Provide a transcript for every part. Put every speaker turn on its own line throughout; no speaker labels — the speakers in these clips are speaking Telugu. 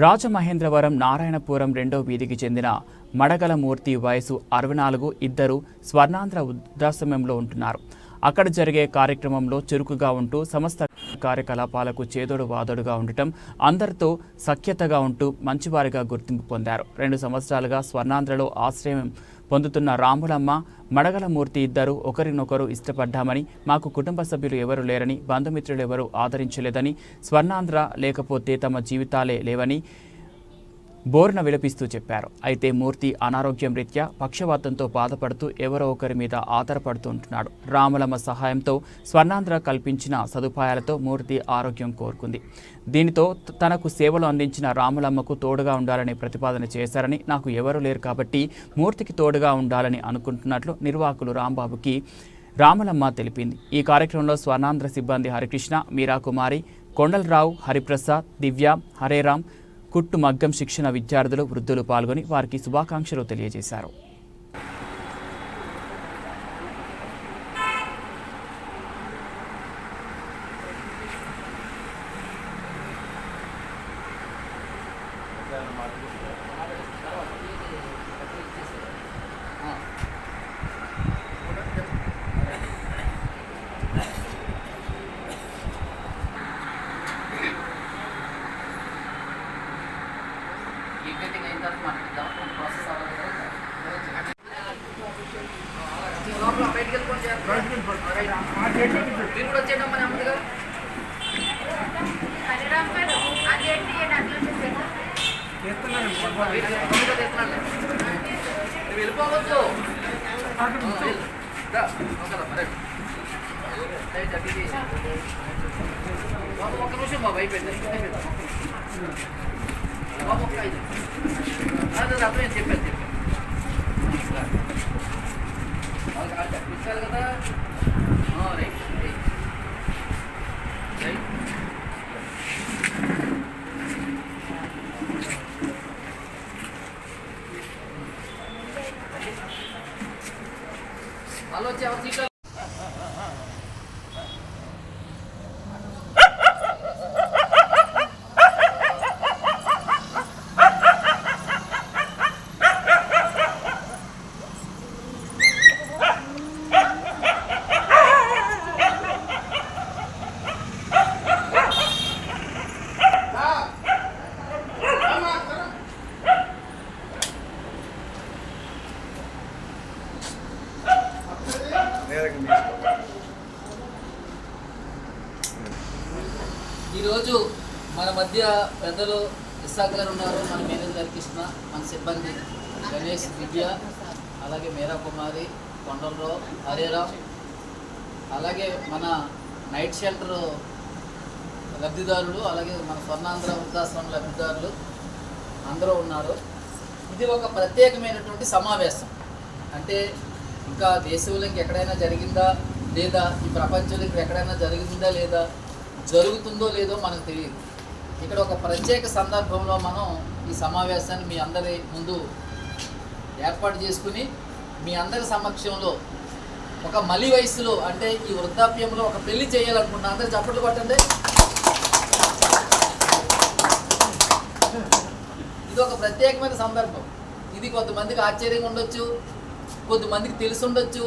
రాజమహేంద్రవరం నారాయణపురం రెండో వీధికి చెందిన మడగల మూర్తి వయసు అరవై నాలుగు ఇద్దరు స్వర్ణాంధ్ర వృద్ధాశ్రమంలో ఉంటున్నారు. అక్కడ జరిగే కార్యక్రమంలో చురుకుగా ఉంటూ సమస్త కార్యకలాపాలకు చేదోడు వాదోడుగా ఉండటం అందరితో సఖ్యతగా ఉంటూ మంచివారిగా గుర్తింపు పొందారు. రెండు సంవత్సరాలుగా స్వర్ణాంధ్రలో ఆశ్రయం పొందుతున్న రాములమ్మ మడగలమూర్తి ఇద్దరు ఒకరినొకరు ఇష్టపడ్డామని మాకు కుటుంబ సభ్యులు ఎవరు లేరని బంధుమిత్రులు ఎవరు ఆదరించలేదని స్వర్ణాంధ్ర లేకపోతే తమ జీవితాలే లేవని బోర్న విలపిస్తూ చెప్పారు. అయితే మూర్తి అనారోగ్యం రీత్యా పక్షవాతంతో బాధపడుతూ ఎవరో ఒకరి మీద ఆధారపడుతూ ఉంటున్నాడు రాములమ్మ సహాయంతో స్వర్ణాంధ్ర కల్పించిన సదుపాయాలతో మూర్తి ఆరోగ్యం కోరుకుంది. దీనితో తనకు సేవలు అందించిన రాములమ్మకు తోడుగా ఉండాలని ప్రతిపాదన చేశారని నాకు ఎవరు లేరు కాబట్టి మూర్తికి తోడుగా ఉండాలని అనుకుంటున్నట్లు నిర్వాహకులు రాంబాబుకి రాములమ్మ తెలిపింది. ఈ కార్యక్రమంలో స్వర్ణాంధ్ర సిబ్బంది హరికృష్ణ మీరాకుమారి కొండలరావు హరిప్రసాద్ దివ్య హరేరామ్ కుట్టు మగ్గం శిక్షణ విద్యార్థులు వృద్ధులు పాల్గొని వారికి శుభాకాంక్షలు తెలియజేశారు.
మీరు కూడా వచ్చేయడం మన. రైట్, అటు ఇది. బాబు, ఒక్క నిమిషం బాబు అయిపోయింది. బాబు ఒక్క ఐదు. అర్థం చెప్పాను చెప్పాను. వాళ్ళకి అర్థం ఇచ్చారు కదా ఆ, రైట్ రైట్. రైట్ వాళ్ళు వచ్చి ఎవరు సీట్లో ఈరోజు మన మధ్య పెద్దలు ఇస్సాక్ గారు ఉన్నారు. మన మేనేజర్ కృష్ణ మన సిబ్బంది గణేష్ దివ్య అలాగే మీరా కుమారి కొండలరావు హరేరావు అలాగే మన నైట్ షెల్టర్ లబ్ధిదారులు అలాగే మన స్వర్ణాంధ్ర వృద్ధాశ్రమం లబ్ధిదారులు అందరూ ఉన్నారు. ఇది ఒక ప్రత్యేకమైనటువంటి సమావేశం. అంటే ఇంకా దేశంలో ఎక్కడైనా జరిగిందా లేదా ఈ ప్రపంచంలో ఎక్కడైనా జరిగిందా లేదా జరుగుతుందో లేదో మనకు తెలియదు. ఇక్కడ ఒక ప్రత్యేక సందర్భంలో మనం ఈ సమావేశాన్ని మీ అందరి ముందు ఏర్పాటు చేసుకుని మీ అందరి సమక్షంలో ఒక మలి వయసులో అంటే ఈ వృద్ధాప్యంలో ఒక పెళ్ళి చేయాలనుకున్న అందరు చప్పట్లు పట్టండి ఇది ఒక ప్రత్యేకమైన సందర్భం. ఇది కొంతమందికి ఆశ్చర్యంగా ఉండొచ్చు కొంతమందికి తెలిసి ఉండొచ్చు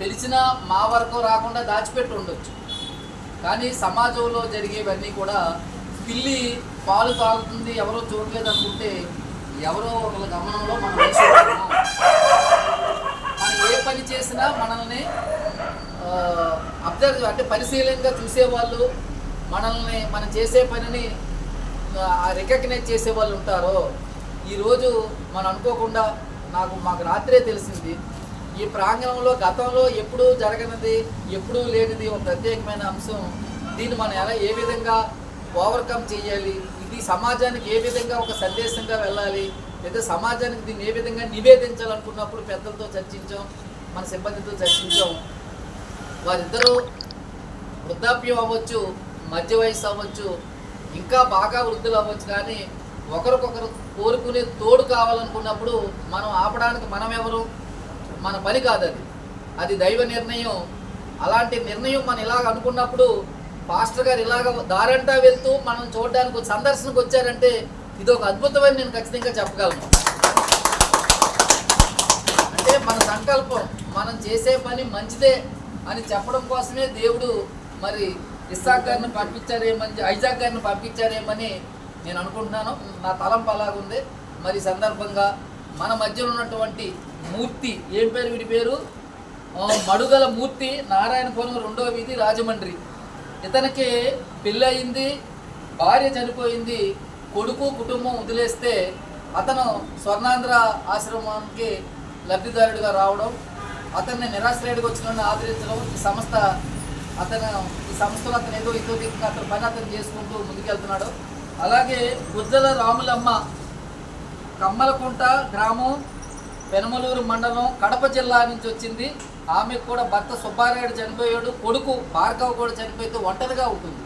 తెలిసినా మా వరకు రాకుండా దాచిపెట్టి ఉండొచ్చు. కానీ సమాజంలో జరిగేవన్నీ కూడా పిల్లి పాలు తాగుతుంది ఎవరో చూడలేదు అనుకుంటే ఎవరో ఒకళ్ళ గమనంలో మనం మనం ఏ పని చేసినా మనల్ని అబ్జర్వ్ అంటే పరిశీలనగా చూసేవాళ్ళు మనల్ని మనం చేసే పనిని రికగ్నైజ్ చేసే వాళ్ళు ఉంటారో ఈరోజు మనం అనుకోకుండా నాకు మాకు రాత్రే తెలిసింది. ఈ ప్రాంగణంలో గతంలో ఎప్పుడూ జరగనిది ఎప్పుడూ లేనిది ఒక ప్రత్యేకమైన అంశం. దీన్ని మనం ఎలా ఏ విధంగా ఓవర్కమ్ చేయాలి. ఇది సమాజానికి ఏ విధంగా ఒక సందేశంగా వెళ్ళాలి? లేదా సమాజానికి దీన్ని ఏ విధంగా నివేదించాలనుకున్నప్పుడు పెద్దలతో చర్చించాం మన సిబ్బందితో చర్చించాం. వారిద్దరూ వృద్ధాప్యం అవ్వచ్చు మధ్య వయసు అవ్వచ్చు ఇంకా బాగా వృద్ధులు అవ్వచ్చు కానీ ఒకరికొకరు కోరుకునే తోడు కావాలనుకున్నప్పుడు మనం ఆపడానికి మనం ఎవరు మన పని కాదు అది అది దైవ నిర్ణయం. అలాంటి నిర్ణయం మనం ఇలాగ అనుకున్నప్పుడు పాస్టర్ గారు ఇలాగ దారంటా వెళ్తూ మనం చూడడానికి సందర్శనకు వచ్చారంటే ఇది ఒక అద్భుతమని నేను ఖచ్చితంగా చెప్పగలను. అంటే మన సంకల్పం మనం చేసే పని మంచిదే అని చెప్పడం కోసమే దేవుడు మరి ఇస్సాక్ గారిని పంపించారేమని ఐజాక్ గారిని పంపించారేమని నేను అనుకుంటున్నాను. నా తలంపు అలాగుంది. మరి సందర్భంగా మన మధ్యలో ఉన్నటువంటి మూర్తి ఏం పేరు వీడి పేరు? మడుగల మూర్తి నారాయణపురం రెండవ వీధి రాజమండ్రి. ఇతనికి పెళ్ళయింది భార్య చనిపోయింది కొడుకు కుటుంబం వదిలేస్తే అతను స్వర్ణాంధ్ర ఆశ్రమానికి లబ్ధిదారుడిగా రావడం అతన్ని నిరాశ్రయుడికి వచ్చిన ఆదరించడం ఈ సంస్థ అతను ఈ సంస్థలో అతను ఏదో ఇదో దిక్కు అతని పని అతను చేసుకుంటూ ముందుకెళ్తున్నాడు. అలాగే బుద్ధల రాములమ్మ కమ్మలకుంట గ్రామం పెనమలూరు మండలం కడప జిల్లా నుంచి వచ్చింది. ఆమెకు కూడా భర్త సుబ్బారాయుడు చనిపోయాడు. కొడుకు భార్గవ్ కూడా చనిపోతే ఒంటరిగా ఉంటుంది.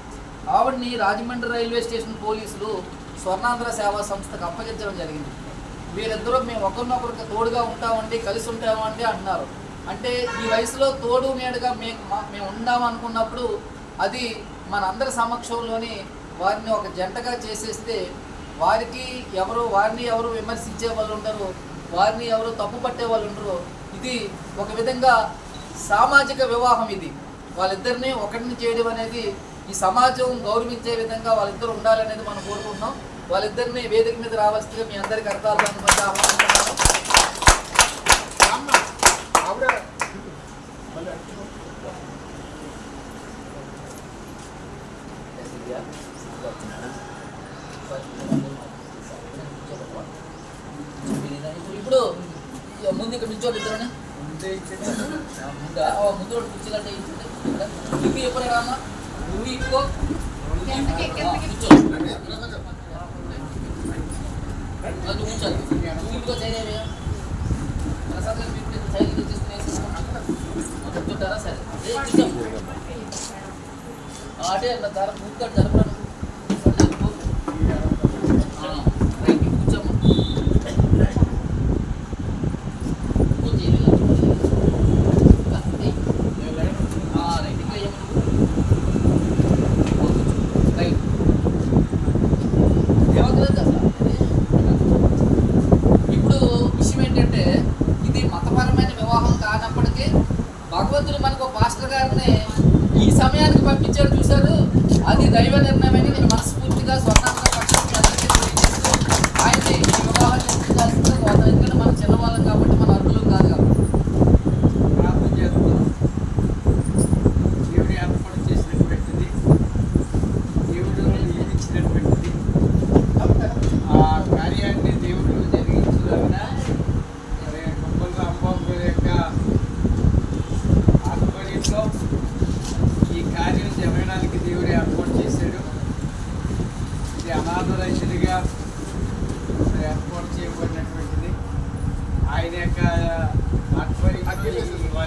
ఆవిడని రాజమండ్రి రైల్వే స్టేషన్ పోలీసులు స్వర్ణాంధ్ర సేవా సంస్థకు అప్పగించడం జరిగింది. వీరిద్దరూ మేము ఒకరినొకరికి తోడుగా ఉంటామండి కలిసి ఉంటామండి అంటున్నారు అంటే ఈ వయసులో తోడు నేడుగా మేము మా- మేము ఉన్నామనుకున్నప్పుడు అది మనందరి సమక్షంలోని వారిని ఒక జంటగా చేసేస్తే వారికి ఎవరు వారిని ఎవరు విమర్శించే వాళ్ళు ఉండరు. వారిని ఎవరు తప్పు పట్టే వాళ్ళు ఉండరు ఇది ఒక విధంగా సామాజిక వివాహం ఇది. వాళ్ళిద్దరిని ఒకటిని చేయడం అనేది ఈ సమాజం గౌరవించే విధంగా వాళ్ళిద్దరు ఉండాలనేది మనం కోరుకుంటున్నాం. వాళ్ళిద్దరిని వేదిక మీద రావాల్సిందిగా మీ అందరికి అర్థాలు మధ్య ఆహ్వానిస్తున్నాను ముందు ఇక్కడ నిల్చోండి ఇద్దరుని ముందా ఆ ముందు ఒకటి కుర్చీలంటే ఇచ్చింది నువ్వు ఎప్పుడైనా అమ్మా నువ్వు ఇప్పుకో కూర్చో నువ్వు కూర్చోాలి నువ్వు ఇంకో చైనా ప్రసాద్ గారు మీకు చైనా తీసుకుని కూర్చుంటారా సరే ఏ, కూర్చో. ఆ, అటే అట్లా ధర కూర్చోండి జరపడం
మరి ఏర్పాటు చేయబడినటువంటిది. ఆయన యొక్క ఆధ్వర్యంలో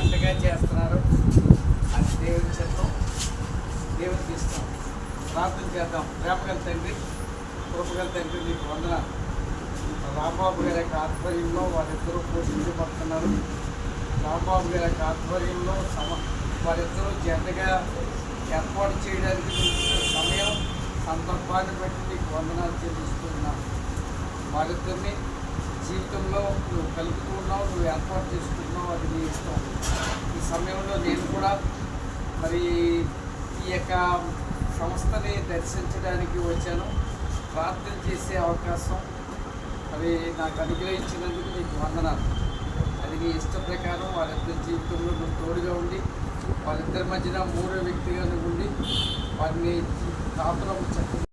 ఎంతగా చేస్తున్నారు అది దేవుని చిత్తం దేవునికి ఇష్టం ప్రార్థన చేద్దాం. ప్రేమగల తండ్రి కృపగల తండ్రి నీకు వందనాలు. రాంబాబు గారి యొక్క ఆధ్వర్యంలో వారిద్దరూ పోషించబడుతున్నారు. రాంబాబు గారి యొక్క ఆధ్వర్యంలో సమ వారిద్దరూ జంటగా ఏర్పాటు చేయడానికి సమయం సందర్భాన్ని బట్టి వందనాలు చెల్లిస్తున్నాను వారిద్దరిని జీవితంలో నువ్వు కలుపుతూ ఉన్నావు నువ్వు ఏర్పాటు చేసుకుంటున్నావు అది నీ ఇష్టం. ఈ సమయంలో నేను కూడా మరి ఈ యొక్క సంస్థని దర్శించడానికి వచ్చాను. ప్రార్థన చేసే అవకాశం మరి నాకు అనుగ్రహించినందుకు నీకు వందనాలు. అది నీ ఇష్ట ప్రకారం వారిద్దరి జీవితంలో నువ్వు తోడుగా ఉండి వాళ్ళిద్దరి మధ్యన మూడో వ్యక్తిగా నువ్వు ఉండి వారిని కాపురం చక్కగా